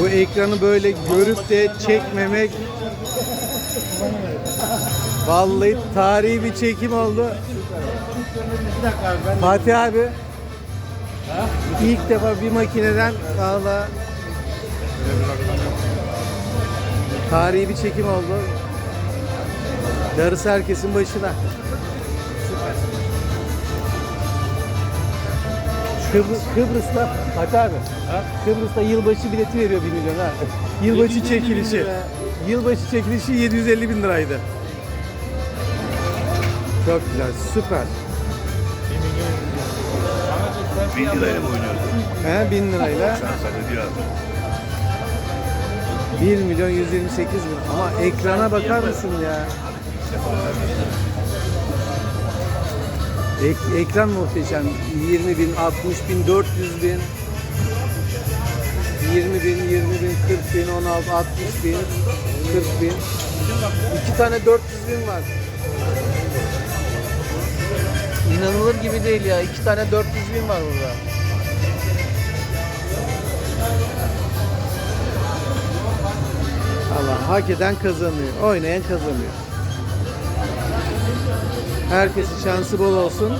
Bu ekranı böyle görüp de çekmemek Vallahi tarihi bir çekim oldu. Fatih abi ilk defa bir makineden valla tarihi bir çekim oldu. Darısı herkesin başına. Kıbrıs, Kıbrıs'ta Fatih abi. Kıbrıs'ta yılbaşı bileti veriyor 1 milyon ha. Yılbaşı 750 bin çekilişi. Yılbaşı çekilişi 750 bin liraydı. Çok güzel, süper. Bin lirayla mı oynuyorsun? He, 1000 lirayla Şans ediyor abi. 1 milyon 128 bin. Ama ekrana bakar mısın ya? Ek- ekran muhteşem. 20 bin, 60 bin, 400 bin. 20 bin, 20 bin, 40 bin, 16, 60 bin, 40 bin. İki tane 400 bin var. İnanılır gibi değil ya. İki tane 400 bin var burada. Allah hak eden kazanıyor. Oynayan kazanıyor. Herkesin şansı bol olsun.